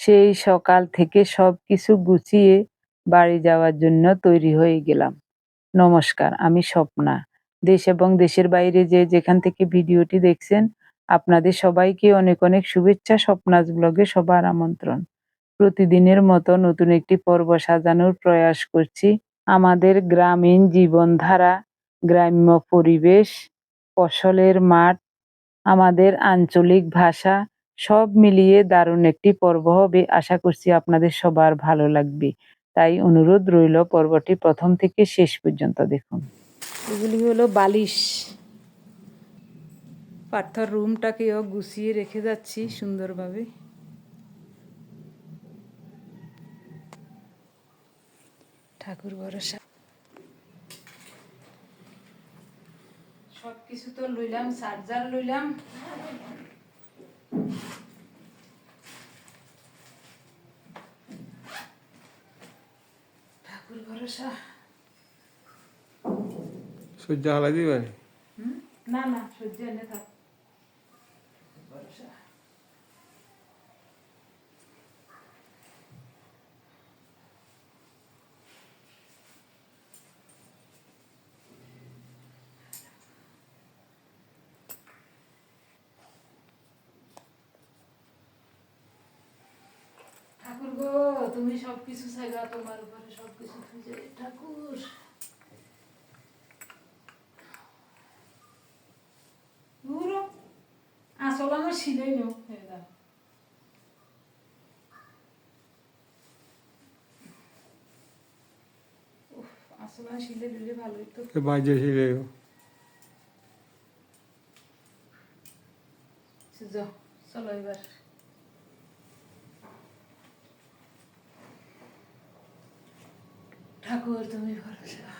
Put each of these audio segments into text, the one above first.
সেই সকাল থেকে সব কিছু গুছিয়ে বাড়ি যাওয়ার জন্য তৈরি হয়ে গেলাম। নমস্কার, আমি স্বপ্না। দেশ এবং দেশের বাইরে যে যেখান থেকে ভিডিওটি দেখছেন, আপনাদের সবাইকে অনেক অনেক শুভেচ্ছা স্বপ্নাজ ব্লগে সবার আমন্ত্রণ। প্রতিদিনের মতো নতুন একটি পর্ব সাজানোর প্রয়াস করছি আমাদের গ্রামীণ জীবনধারা, গ্রাম্য পরিবেশ, ফসলের মাঠ, আমাদের আঞ্চলিক ভাষা সব মিলিয়ে দারুণ একটি পর্ব হবে। আশা করছি আপনাদের সবার ভালো লাগবে। তাই অনুরোধ রইল পর্বটি প্রথম থেকে শেষ পর্যন্ত দেখুন। এগুলি হলো বালিশ। পাথর রুমটাকেও গুছিয়ে রেখে যাচ্ছি সুন্দরভাবে। ঠাকুর ভরসা। সব কিছু তো লইলাম চার্জার লইলাম। ঠাকুর ভরসা সূর্য হালাই দিবে হুম? না না সহ্য এনে থাক ভরসা ঠাকুর গো তুমি সবকিছু চাইবা তোমার উপরে সবকিছু খুঁজে ঠাকুর পুরো আসল আমার শিলেই নো আসল শিলে দিলে ভালোই তো বাজে যাও চলো এবার ঠাকুর তুমি ভরসা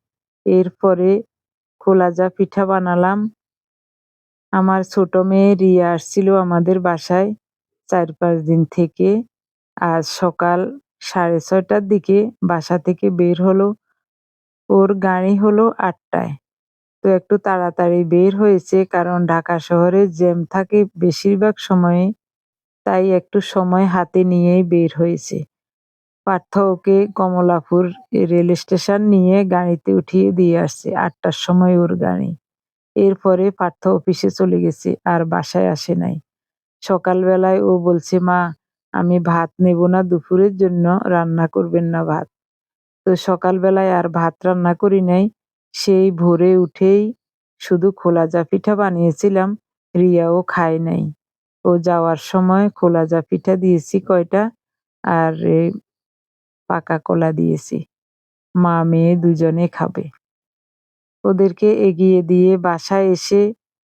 এরপরে খোলাজা পিঠা বানালাম। আমার ছোট মেয়ে রিয়া আসছিল আমাদের বাসায় চার পাঁচ দিন থেকে। আজ সকাল সাড়ে ছয়টার দিকে বাসা থেকে বের হলো। ওর গাড়ি হলো আটটায়। তো একটু তাড়াতাড়ি বের হয়েছে কারণ ঢাকা শহরে জ্যাম থাকে বেশিরভাগ সময়ে, তাই একটু সময় হাতে নিয়েই বের হয়েছে। পার্থ ওকে কমলাপুর রেল স্টেশন নিয়ে গাড়িতে উঠিয়ে দিয়ে আসছে। আটটার সময় ওর গাড়ি। এরপরে পার্থ অফিসে চলে গেছে আর বাসায় আসে নাই। সকালবেলায় ও বলছে, মা, আমি ভাত নেব না, দুপুরের জন্য রান্না করবেন না ভাত। তো সকালবেলায় আর ভাত রান্না করি নাই। সেই ভোরে উঠেই শুধু খোলাজা পিঠা বানিয়েছিলাম, রিয়াও খায় নাই। ও যাওয়ার সময় খোলাজা পিঠা দিয়েছি কয়টা? আর পাকা কলা দিয়েছি। মা মেয়ে দুজনে খাবে। ওদেরকে এগিয়ে দিয়ে বাসায় এসে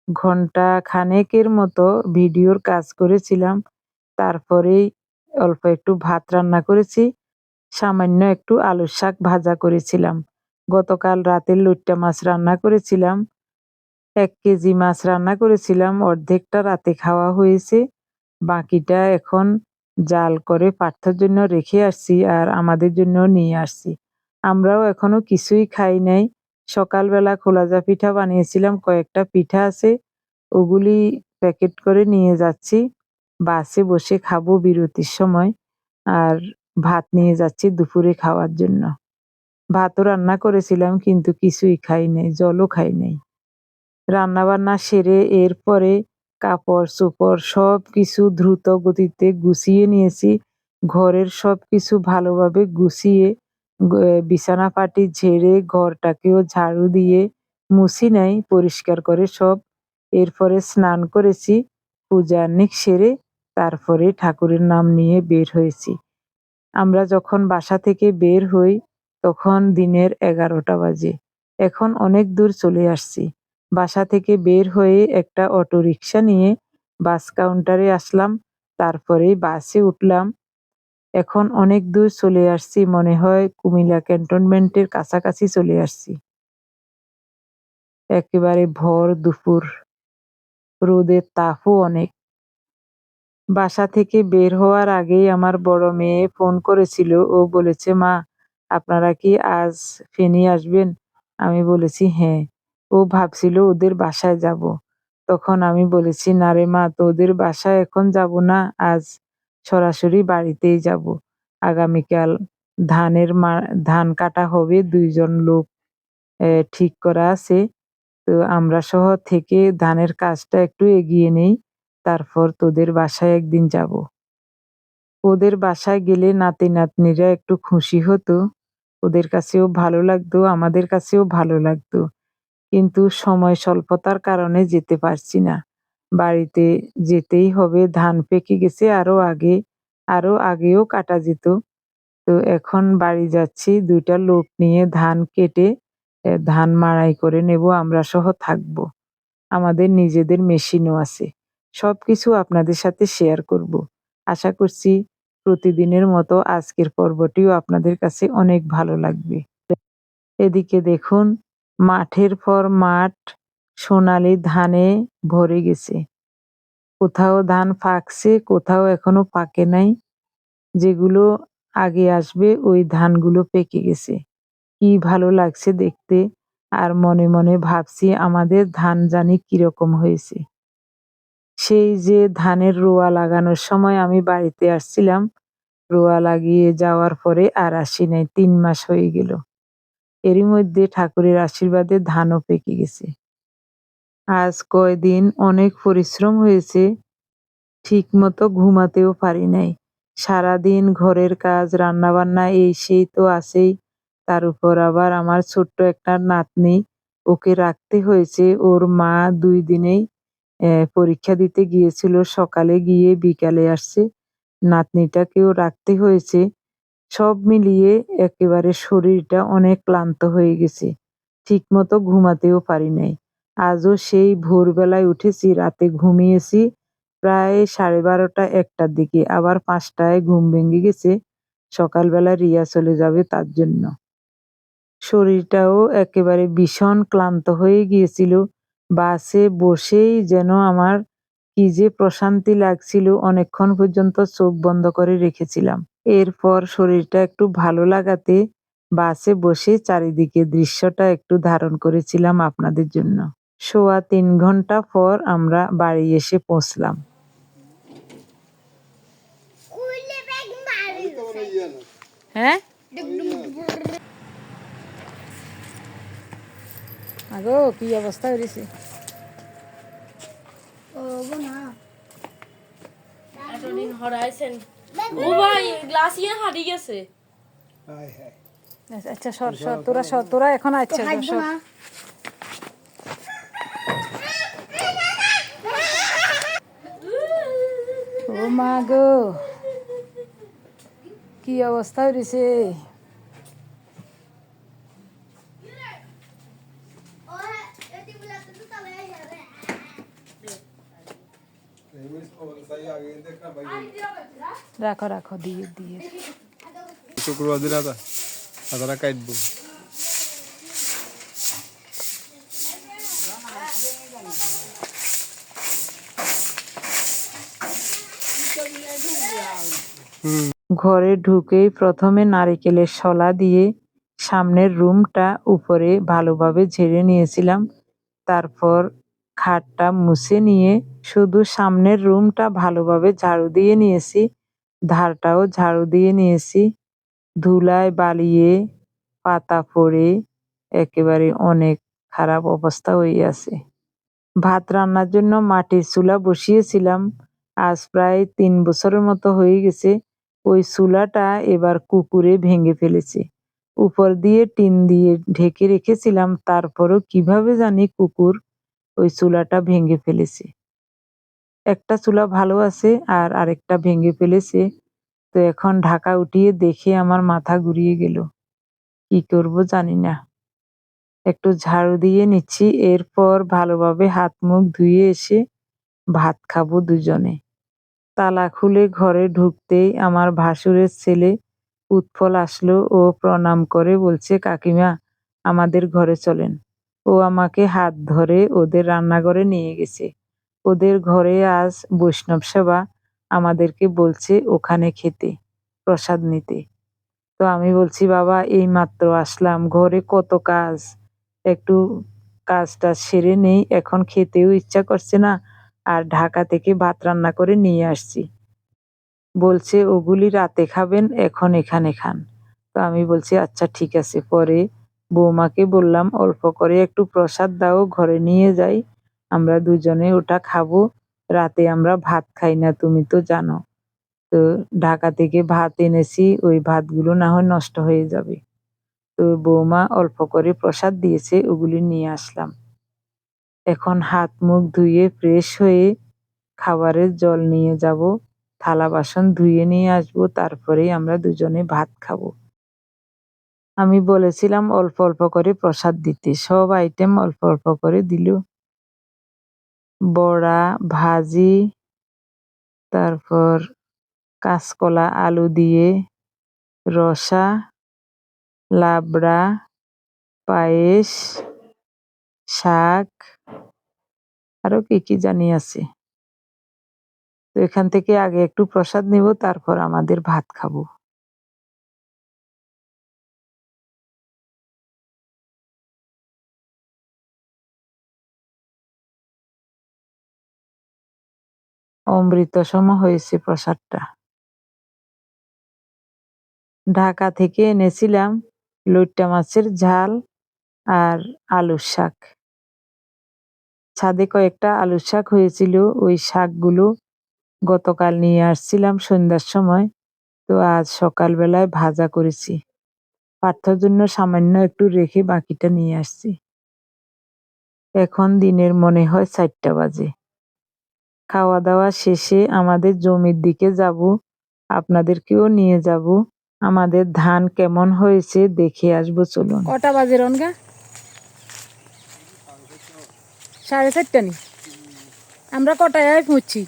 ঘণ্টা খানেকের মতো ভিডিওর কাজ করেছিলাম। তারপরেই অল্প একটু ভাত রান্না করেছি, সামান্য একটু আলুর শাক ভাজা করেছিলাম। গতকাল রাতের লইট্টা মাছ রান্না করেছিলাম, এক কেজি মাছ রান্না করেছিলাম, অর্ধেকটা রাতে খাওয়া হয়েছে। বাকিটা এখন জাল করে পার্থর জন্য রেখে আসছি আর আমাদের জন্য নিয়ে আসছি। আমরাও এখনও কিছুই খাই নাই। সকালবেলা খোলাজা পিঠা বানিয়েছিলাম, কয়েকটা পিঠা আছে, ওগুলি প্যাকেট করে নিয়ে যাচ্ছি। বাসে বসে খাব বিরতির সময় আর ভাত নিয়ে যাচ্ছি দুপুরে খাওয়ার জন্য। ভাতও রান্না করেছিলাম কিন্তু কিছুই খাই নাই, জলও খাই নাই। রান্নাবান্না সেরে এরপরে কাপড় চোপড় সব কিছু দ্রুত গতিতে গুছিয়ে নিয়েছি। ঘরের সব কিছু ভালোভাবে গুছিয়ে বিছানা পাটি ঝেড়ে ঘরটাকেও ঝাড়ু দিয়ে মুছি নাই, পরিষ্কার করে সব। এরপরে স্নান করেছি, পূজা নিক সেরে তারপরে ঠাকুরের নাম নিয়ে বের হয়েছি। আমরা যখন বাসা থেকে বের হই, তখন দিনের এগারোটা বাজে। এখন অনেক দূর চলে আসছি। বাসা থেকে বের হয়ে একটা অটোরিকশা নিয়ে বাস কাউন্টারে আসলাম তারপরেই বাসে উঠলাম। এখন অনেক দূর চলে আসছি, মনে হয় কুমিল্লা ক্যান্টনমেন্টের কাছাকাছি চলে আসছি। একেবারে ভর দুপুর, রোদের তাপও অনেক। বাসা থেকে বের হওয়ার আগেই আমার বড় মেয়ে ফোন করেছিল, ও বলেছে, মা, আপনারা কি আজ ফেনী আসবেন? আমি বলেছি হ্যাঁ। ও ভাবছিল ওদের বাসায় যাব। তখন আমি বলেছি, না রে মা, তোদের বাসায় এখন যাব না, আজ সরাসরি বাড়িতেই যাব। আগামীকাল ধানের মা, ধান কাটা হবে, দুইজন লোক ঠিক করা আছে। তো আমরা শহর থেকে ধানের কাজটা একটু এগিয়ে নেই, তারপর তোদের বাসায় একদিন যাব। ওদের বাসায় গেলে নাতি নাতনিরা একটু খুশি হতো। ওদের কাছেও ভালো লাগতো, আমাদের কাছেও ভালো লাগতো। কিন্তু সময় স্বল্পতার কারণে যেতে পারছি না। বাড়িতে যেতেই হবে, ধান পেকে গেছে, আরও আগে, আরও আগেও কাটা যেত। তো এখন বাড়ি যাচ্ছি, দুইটা লোক নিয়ে ধান কেটে ধান মাড়াই করে নেব, আমরা সহ থাকব। আমাদের নিজেদের মেশিনও আছে। সবকিছু আপনাদের সাথে শেয়ার করব। আশা করছি প্রতিদিনের মতো আজকের পর্বটিও আপনাদের কাছে অনেক ভালো লাগবে। এদিকে দেখুন মাঠের পর মাঠ সোনালি ধানে ভরে গেছে। কোথাও ধান পাকছে কোথাও এখনও পাকে নাই। যেগুলো আগে আসবে, ওই ধানগুলো পেকে গেছে। কি ভালো লাগছে দেখতে, আর মনে মনে ভাবছি আমাদের ধান জানি কীরকম হয়েছে। সেই যে ধানের রোয়া লাগানোর সময় আমি বাড়িতে আসছিলাম, রোয়া লাগিয়ে যাওয়ার পরে আর আসি নাই, তিন মাস হয়ে গেল। এরই মধ্যে ঠাকুরের আশীর্বাদে ধানও পেকে গেছে। আজ কয়দিন অনেক পরিশ্রম হয়েছে ঠিক মতো ঘুমাতেও পারি নাই। সারাদিন ঘরের কাজ রান্না বান্না এই সেই তো আছেই। তার উপর আবার আমার ছোট্ট একটা নাতনি, ওকে রাখতে হয়েছে। ওর মা দুই দিনেই পরীক্ষা দিতে গিয়েছিল। সকালে গিয়ে বিকালে আসছে। নাতনিটাকেও রাখতে হয়েছে। সব মিলিয়ে একেবারে শরীরটা অনেক ক্লান্ত হয়ে গেছে। ঠিক মতো ঘুমাতেও পারি নাই। আজও সেই ভোরবেলায় উঠেছি, রাতে ঘুমিয়েছি। প্রায় সাড়ে বারোটা একটার দিকে, আবার পাঁচটায় ঘুম ভেঙে গেছে। সকালবেলা রিয়া চলে যাবে তার জন্য। শরীরটাও একেবারে ভীষণ ক্লান্ত হয়ে গিয়েছিল। বাসে বসেই যেন আমার কি যে প্রশান্তি লাগছিল, অনেকক্ষণ পর্যন্ত চোখ বন্ধ করে রেখেছিলাম। এরপর শরীরটা একটু ভালো লাগাতে বাসে বসে চারিদিকে দৃশ্যটা একটু ধারণ করেছিলাম আপনাদের জন্য। সোয়া তিন ঘণ্টা পর আমরা বাড়ি এসে পৌঁছলাম। হ্যাঁ? আগো কি অবস্থা হয়েছে হরাইছেন। ও ভাই গ্লাস ইয়ে হারিয়ে গেছে। আচ্ছা সর সর তোরা সর তোরা এখন আচ্ছা সর ও মা গো কি অবস্থা হয়েছে রাখো রাখো দিয়ে দিয়ে। শুক্রবার দিন আদা কাটবো। ঘরে ঢুকেই প্রথমে নারিকেলের শলা দিয়ে সামনের রুমটা উপরে ভালোভাবে ঝেড়ে নিয়েছিলাম। তারপর খাটটা মুছে নিয়ে শুধু সামনের রুমটা ভালোভাবে ঝাড়ু দিয়ে নিয়েছি, ধারটাও ঝাড়ু দিয়ে নিয়েছি, ধুলায় বালিয়ে, পাতা পড়ে, একেবারে অনেক খারাপ অবস্থা হয়ে আছে। ভাত রান্নার জন্য মাটির চুলা বসিয়েছিলাম, আজ প্রায় তিন বছরের মতো হয়ে গেছে, ওই চুলাটা এবার কুকুরে ভেঙে ফেলেছে। উপর দিয়ে টিন দিয়ে ঢেকে রেখেছিলাম, তারপরও কীভাবে জানি কুকুর ওই চুলাটা ভেঙে ফেলেছে। একটা চুলা ভালো আছে আর আরেকটা ভেঙে ফেলেছে। তো এখন ঢাকা উঠিয়ে দেখে আমার মাথা ঘুরিয়ে গেল। কি করব জানি না। একটু ঝাড়ু দিয়ে নিচ্ছি, এরপর ভালোভাবে হাত মুখ ধুয়ে এসে ভাত খাব দুজনে। তালা খুলে ঘরে ঢুকতেই আমার ভাসুরের ছেলে উৎফল আসলো ও প্রণাম করে বলছে, কাকিমা, আমাদের ঘরে চলেন। ও আমাকে হাত ধরে ওদের রান্নাঘরে নিয়ে গেছে। ওদের ঘরে আজ বৈষ্ণব সেবা আমাদেরকে বলছে ওখানে খেতে, প্রসাদ নিতে। তো আমি বলছি, বাবা এই মাত্র আসলাম, ঘরে কত কাজ। একটু কাজটা সেরে নেই, এখন খেতেও ইচ্ছা করছে না, আর ঢাকা থেকে ভাত রান্না করে নিয়ে আসছি। বলছে, ওগুলি রাতে খাবেন, এখন এখানে খান। তো আমি বলছি আচ্ছা ঠিক আছে, পরে বৌমাকে বললাম, অল্প করে একটু প্রসাদ দাও, ঘরে নিয়ে যাই। আমরা দুজনে ওটা খাব। রাতে আমরা ভাত খাই না, তুমি তো জানো। তো ঢাকা থেকে ভাত এনেছি, ওই ভাতগুলো না হয় নষ্ট হয়ে যাবে। তো বৌমা অল্প করে প্রসাদ দিয়েছে, ওগুলি নিয়ে আসলাম। এখন হাত মুখ ধুয়ে ফ্রেশ হয়ে খাবারের জল নিয়ে যাব, থালা বাসন ধুয়ে নিয়ে আসব, তারপরেই আমরা দুজনে ভাত খাব। আমি বলেছিলাম, অল্প অল্প করে প্রসাদ দিতে। সব আইটেম অল্প অল্প করে দিল। বড়া, ভাজি, তারপর কাঁচকলা, আলু দিয়ে রসা, লাবড়া, পায়েস, শাক, আরও কি কি জানি আছে। তো এখান থেকে আগে একটু প্রসাদ নিব, তারপর আমাদের ভাত খাব। অমৃত সম হয়েছে প্রসাদটা। ঢাকা থেকে এনেছিলাম লইট্টা মাছের ঝাল আর আলুর শাক। ছাদে কয়েকটা আলুর শাক হয়েছিল, ওই শাকগুলো গতকাল নিয়ে আসছিলাম সন্ধ্যার সময়, তো আজ সকালবেলায় ভাজা করেছি। পার্থর জন্য সামান্য একটু রেখে বাকিটা নিয়ে আসছি। এখন দিনের মনে হয় চারটা বাজে। খাওয়া দাওয়া শেষে আমাদের জমির দিকে যাব। আপনাদেরকেও নিয়ে যাব। আমাদের ধান কেমন হয়েছে দেখে আসব, চলুন। কটা বাজে রনগা? সাড়ে চারটা নি। আমরা কটায় পৌঁছি?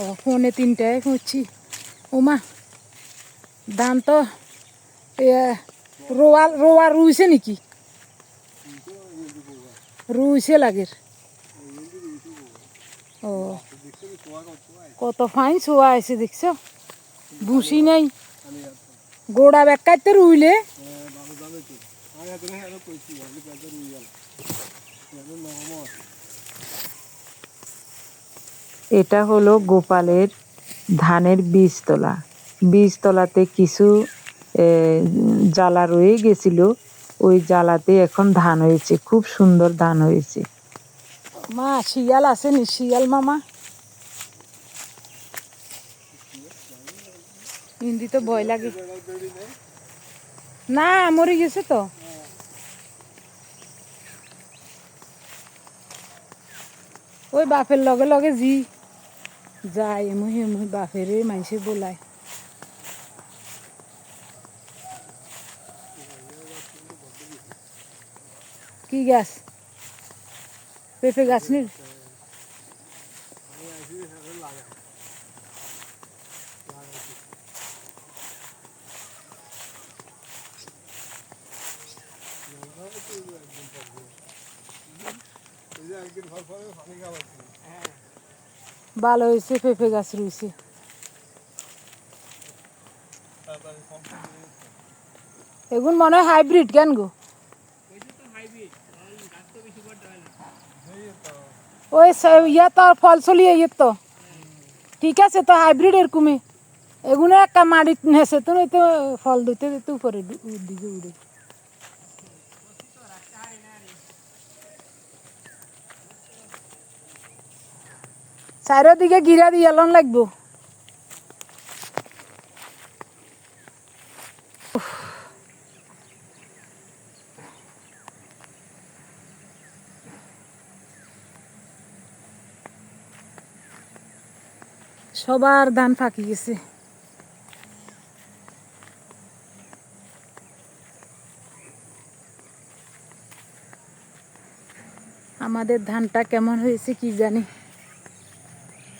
ও, পৌনে তিনটায় পৌঁছি। ওমা, ধান তো রোয়া রোয়া রুইছে নাকি? রুইছে লাগের। ও, কত ফাইন শোয়া আছে দেখছ? ভুসি নাই। গোড়া বেকাইতে রুইলে। এটা হলো গোপালের ধানের বীজতলা। বীজতলাতে কিছু জ্বালা রয়ে গেছিল। ওই জ্বালাতে এখন ধান হয়েছে, খুব সুন্দর ধান হয়েছে। মা, শিয়াল আছে নি? শিয়াল মামা? হিন্দি তো ভয় লাগে। না, মরে গেছে তো। ওই বাপের লগে লগে জি। যায় এমু হেমু বাপের মানুষে বোলায়। কি গাছ? পেঁপে গাছ নেই ভালো হয়েছে, পেঁপে গাছ রয়েছে। এগুন মনে হয় হাইব্রিড কেন গো? ওই সে- ইয়ে তো ফল চলি ইয়ে তো। ঠিক আছে তো হাইব্রিড এরকমই এগুলো একটা মাটি নেছে, তো নয়তো ফল দিতে দিতে উপরে দিকে উড়ে। চারিদিকে গিরা দিয়ে লাগবো। সবার ধান ফাঁকি গেছে। আমাদের ধানটা কেমন হয়েছে কি জানি।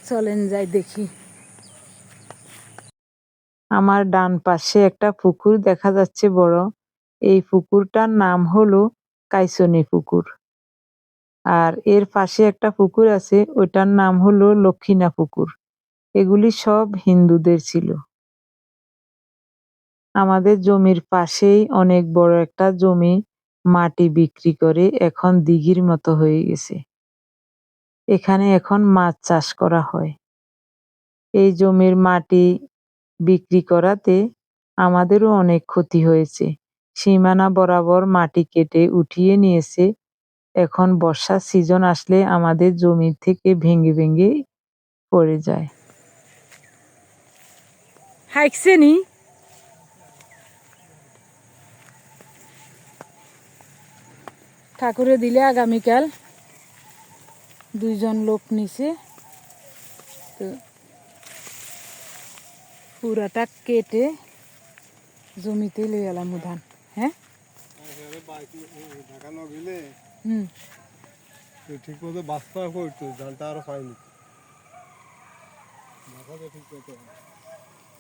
চলেন যাই দেখি। আমার ডান পাশে একটা পুকুর দেখা যাচ্ছে বড়। এই পুকুরটার নাম হলো কাইসনি পুকুর। আর এর পাশে একটা পুকুর আছে, ওইটার নাম হলো লক্ষ্মীনা পুকুর। এগুলি সব হিন্দুদের ছিল। আমাদের জমির পাশেই অনেক বড় একটা জমি মাটি বিক্রি করে এখন দিঘির মতো হয়ে গেছে। এখানে এখন মাছ চাষ করা হয়। এই জমির মাটি বিক্রি করাতে আমাদেরও অনেক ক্ষতি হয়েছে। সীমানা বরাবর মাটি কেটে উঠিয়ে নিয়েছে। এখন বর্ষার সিজন আসলে আমাদের জমি থেকে ভেঙে ভেঙে পড়ে যায়। হাইকছে নি? ঠাকুরে দিলে আগামীকাল দুইজন লোক নিছে। তো পুরাটা কেটে জমিতে লই এলাম ধান হ্যাঁ? ঢাকা ঠিক মতো বাঁচতে করতো, ধানটা আরও পাইনি। ঠিক মতো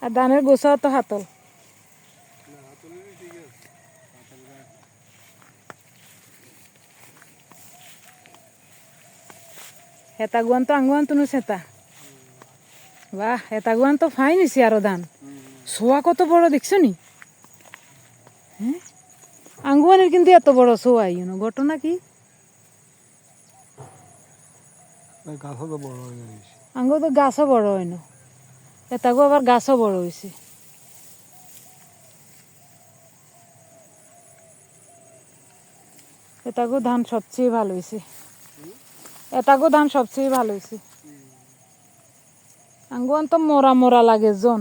আর ধানের গোছাও তো হাতল। হেতা গুয়ান তো আঙ্গুয়ান তুনু সেতা বাহ হেতা গুয়ান তো ফাইন হয়েছে আরও ধান সোয়া কত বড় দেখছ নি? হ্যাঁ আঙ্গুয়ানের কিন্তু এত বড় সোয়া ইউনো ঘটনা কি? গাছও তো বড় হয়ে আঙ্গু তো গাছও বড় হয় না? এটাগো আবার গাছও বড় হয়েছে এটাগো ধান সবচেয়ে ভালো হয়েছে এটাগো ধান সবচেয়ে ভালো হয়েছে আঙ্গুয়ান তো মোরা মোরা লাগে জন।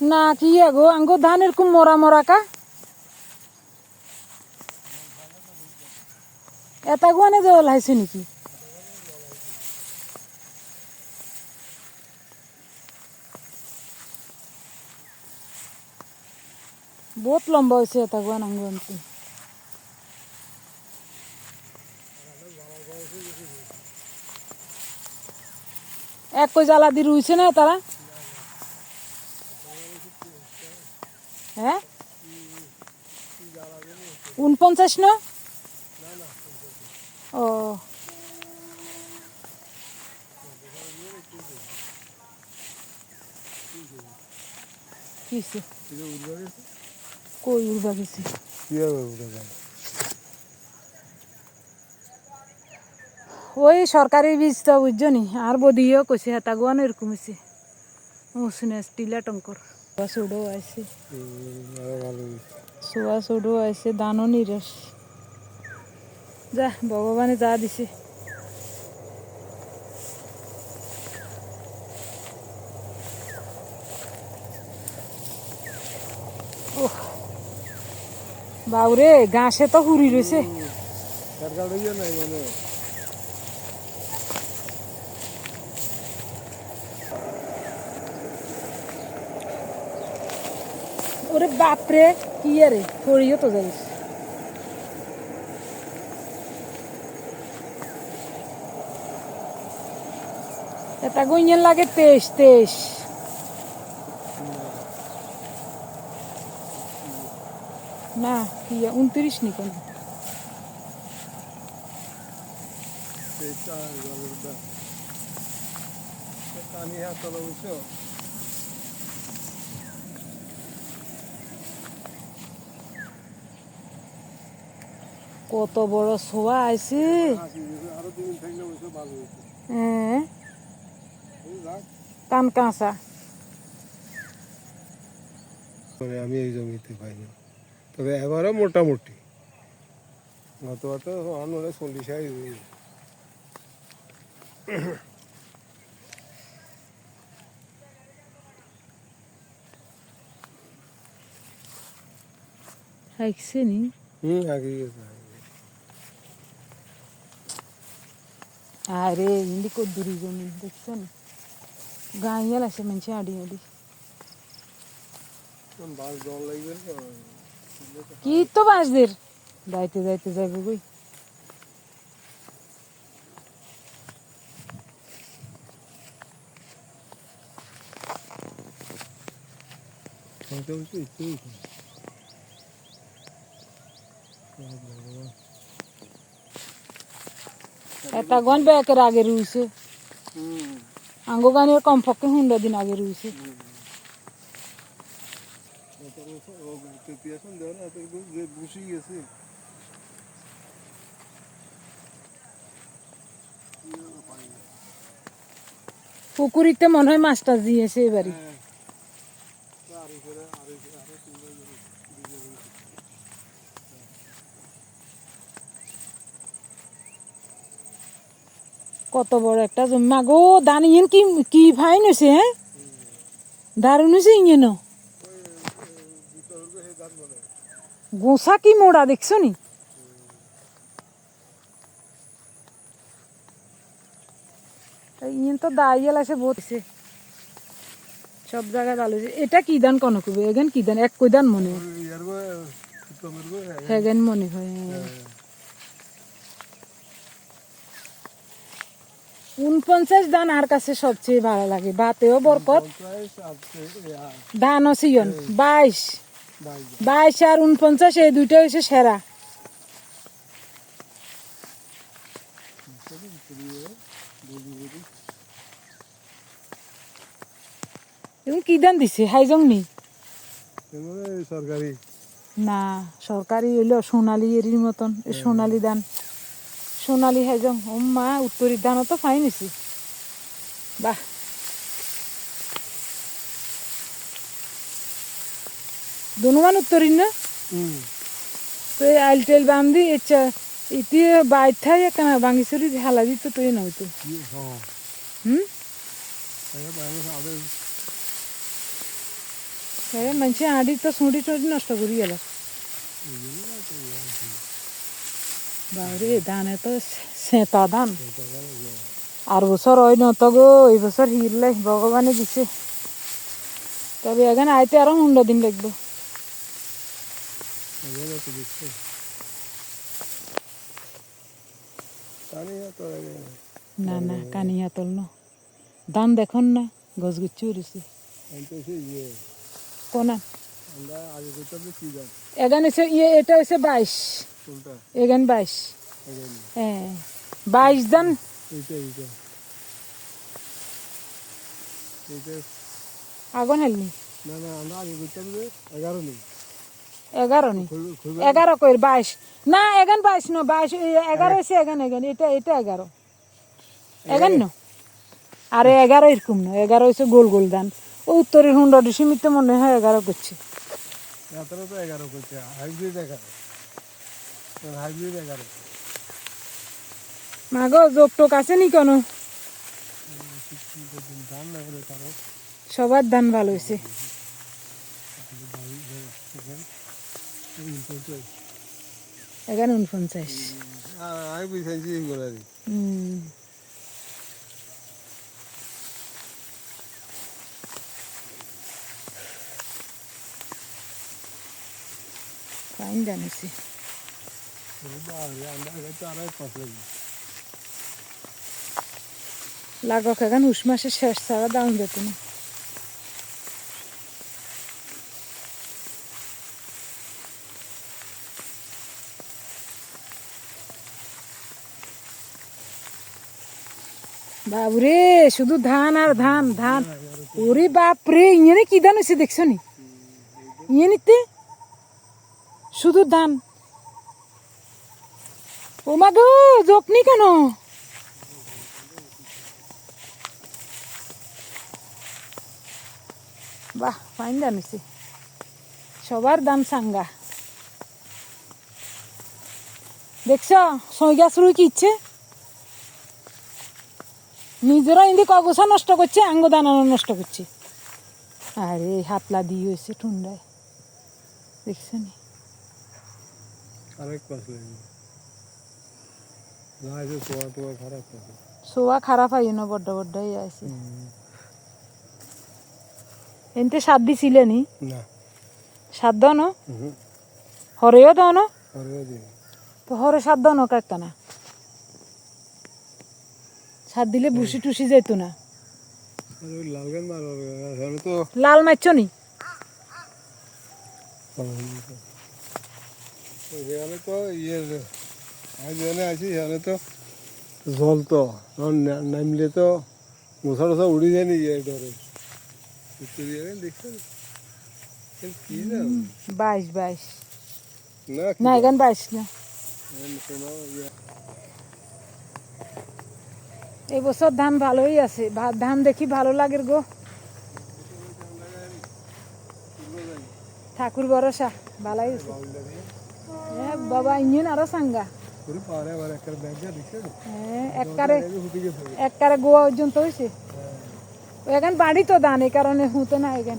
না, কি গো? আঙ্গো ধান এরকম মোরা মোরা কা? এটা গুয়ানে জল হাইছে নাকি? বহুত লম্বা হয়েছে এটা গুয়ান আঙ্গুয়ানটি এক কই জ্বালা দিয়ে রুইছে না তারা হ্যাঁ উনপঞ্চাশ না? ও। কিসে কই উড়বা গেছি? ওই সরকারি বীজ তো বুঝছ নি, আর বদিও কইছে হেতা গোয়ানো এরকম হয়েছে শুনে টিলা টঙ্কর আরও ভালো হয়েছে সোয়া আছে দানো নিরস যা ভগবানে যা দিছে। বাউরে ঘাসে তো হুড়ি রয়েছে সরকার হইয়া নাই মানে ওরে বাপরে, কি আরে পড়িও তো যাইস এটা গইনের লাগে তেইশ তেইশ। না, কি উনত্রিশ নি কোন। জলের দাম পানি বুঝছ? কত বড় শোয়া আইছে হ্যাঁ। কান কাঁচা। মানে আমি এই জমিতে পাইনি। তবে এবারও মোটামুটি। গতবার তো আনলে চল্লিশ হাই হাইকছে নি হুম আগে গেছে আরে ইন্দি কদ্দুরি জমি দেখছেন গাঁইয়াল আছে মানুষে আডি আডি না কি তো বাঁশদের যাইতে যাইতে যাইবে গই ইচ্ছেই করে। এটা গন বেকের আগে রুইছে। আঙ্গো গানের কমপক্ষে হুন্ডা দিন আগে রুইছে। পুকুরিতে মনে হয় মাছটা দিয়েছে এবারে। কত বড় একটা জমি। মাগো দান ইয়েন কি কি ফাইন হয়েছে হ্যাঁ দারুণ হয়েছে ইয়েন? গোসা কি মোড়া দেখছ নি? তা ইয়েন তো দাইয়াল আছে বহুত সব জায়গায় ভালো এটা কি দান কোনো কবে এখান কি দান এক কই দান মনে হয়। গো গো এখান মনে হয়। উনপঞ্চাশ দান আর কাছে সবচেয়ে ভালো লাগে। বাতেও বরকত। দান সিয়ন। বাইশ। বাইশ আর উনপঞ্চাশ এই দুইটা হচ্ছে সেরা। এবং কি দান দিছে? হাইজং নি? সরকারি। না সরকারি হইল সোনালি এরির মতন সোনালি দান সোনালি হাইজং ও মা উত্তরের দানও তো ফাইন হয়েছে বাহ। দনুমান উত্তরিন না? তো এই আইল টেল বান্ধি ইচ্ছা ইতি বাইর থাই কেন বাঙ্গিছড়ি হালা দিত তুই নয়তো হ্যাঁ হুম? মানুষে আড়ি তো সুঁড়ি টুড়ি নষ্ট করি গেল। বাবরে ধানে তো সেতা ধান আর বছর ওই নত গো এই বছর হিরলে ভগবানে দিছে। তবে এখানে আইতে আরও হুন্ডা দিন লাগবে। না না কানিয়া তল ন। ধান দেখুন না গছ গুচ্ছি উড়েছে। কোনা এখানে হচ্ছে ইয়ে এটা হচ্ছে বাইশ। বাইশ। হ্যাঁ। আগুন হেলনি? এগারো নি। কই? বাইশ। না এগান বাইশ ন বাইশ এগারো এগান এগান এটা এটা এগারো। এগান ন? আরে এগারো এরকম না। এগারো হচ্ছে গোল গোল দান। উত্তরের হুন্ডা সীমিত মনে হয় এগারো করছে। এগারো তো এগারো করছে হাইব্রিড এগারো। হাইব্রিড এগারো। মাগো যোগ টোক আছে নি কোনো? সবার ধান ভালো হয়েছে। এগান উনপঞ্চাশ। বুঝাইছি হুম। পাঁচ লাগবে লাগক এখন হুস মাসের শেষ ছাড়া দাম যেত না বাবুরে, শুধু ধান আর ধান ধান। ওরে বাপরে ইয়ে কি ধান হয়েছে দেখছ নি? ইয়ে নিতে শুধু ধান ও মা গো, জপনি কেন? বাহ ফাইন দাম হয়েছে সবার দাম সাঙ্গা। দেখছ সই গাছ রুই কি ইচ্ছে? নিজেরা ইন্দি কগসা নষ্ট করছে আঙ্গ দানানো নষ্ট করছে। আরে, হাতলা দিয়ে হয়েছে ঠুন্ডায় দেখছ নি? আরেক লাগবে না তোমার খারাপ থাকে সোয়া খারাপ হয় না বড্ড বড্ড ইয়ে আছে এনতে সাত দিছিলেনি না সাত দাও ন হরেও দাও ন হরেও দিই তো হরে সাত দাও ন কাকটা না সাত দিলে ভুসি টুসি যেত না লাল মারছ নি সেখানে তো ইয়ে যেখানে আছি সেখানে তো জল তো। নামলে তো মশা টসা উড়ি যায় নি ইয়ে ডরে। ভিতরে দেখছেন কি না বাইশ বাইশ। না এখান বাইশ না। শোনা ইয়ে। এই বছর ধান ভালোই আছে। ধান দেখি ভালো লাগে গো। ঠাকুর ভরসা ভালাই আছে। হ্যাঁ বাবা ইঞ্জিন আরও সাঙ্গা গোয়া পর্যন্ত হয়েছে এখান বাড়ি তো দান এই কারণে হুঁতো না এখান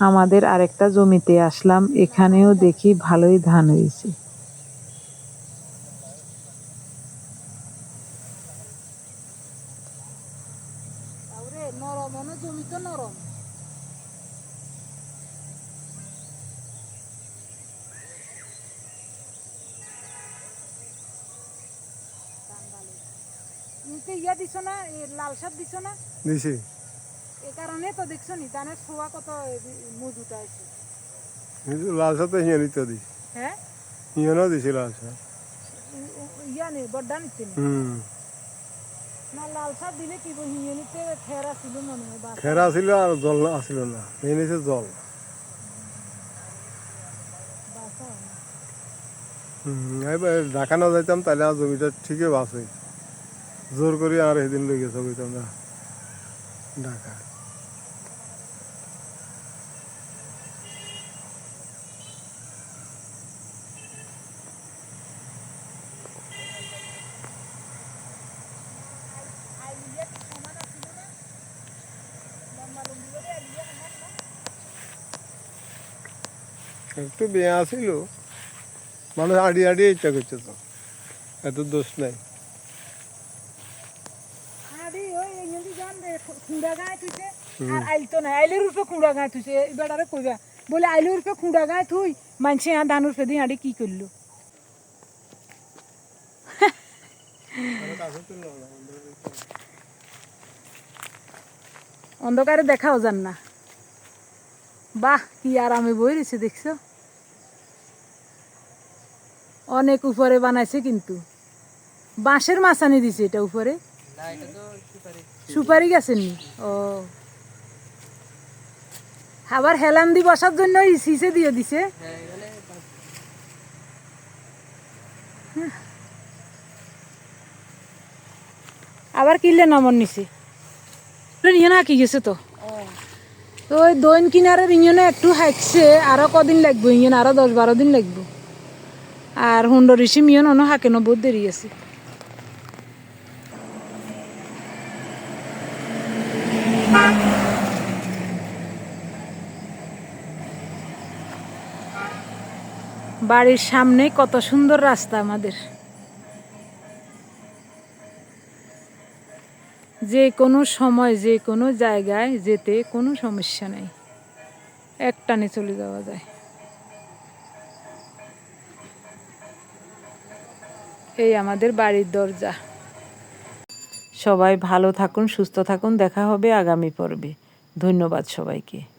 আমাদের আরেকটা জমিতে আসলাম এখানেও দেখি ভালোই ধান হয়েছে নরম জমি তো নরম ইয়া দিছ না এ লাল শাক দিছ না? দিছি। এই কারণে তো দেখছ নি ধানের ছোয়া কত মজুত আছে কিন্তু লাল হিয়ানি তো দিছি হ্যাঁ হিয়ানও দিছি লাল ও- ইয়া নেই বড্ডা নিচ্ছে নি। হুম না লাল শাক দিলে কি হিয়ে নিতে ফেরা ছিল মনে হয় বাস খেরা ছিল আর জল আসিল না এই নিচে জল। বাসা হয় না। ঢাকা না যাইতাম তাহলে জমিটা ঠিকই বাঁচে জোর করে আর সেদিন লই গেছে কইতাম না ঢাকা। একটু বিয়ে আসিল মানুষ আড়ি আড়ি ইচ্ছা করছে তো। এত দোষ নাই আরে ওই এই নদী জান রে খুঁড়া গায়ে থুইছে আর আইল তো না আইলের উপরে খুঁড়া গায়ে থুইছে। এবারে কইবা। বলে আইলের উপরে খুঁড়া গায়ে থুই মানছে আর ধানুর ফেদি আড়ি কি করল? অন্ধকারে দেখাও যান না। বাহ কি আরামে বই রয়েছে দেখছ? অনেক উপরে বানাইছে কিন্তু। বাঁশের মাছানি দিছে এটা উপরে। সুপারি গাছের নি? ও। আবার হেলান দি বসার জন্য সিসে দিয়ে দিছে। আবার কিনলে নামন নিছে। না কি গেছে তো? তো ওই দৈন কিনারের ইঞ্জনে একটু হাঁকছে আরও কদিন লাগবে ইঞ্জন, আরও দশ বারো দিন লাগবে। আর হুন্ডর ঋষি মিয়ন অন্য হাঁকে বহুত দেরি আছে। বাড়ির সামনে কত সুন্দর রাস্তা আমাদের। যে কোনো সময়, যে কোনো জায়গায় যেতে কোনো সমস্যা নেই। একটানে চলে যাওয়া যায়। এই আমাদের বাড়ির দরজা। সবাই ভালো থাকুন, সুস্থ থাকুন। দেখা হবে আগামী পর্বে। ধন্যবাদ সবাইকে।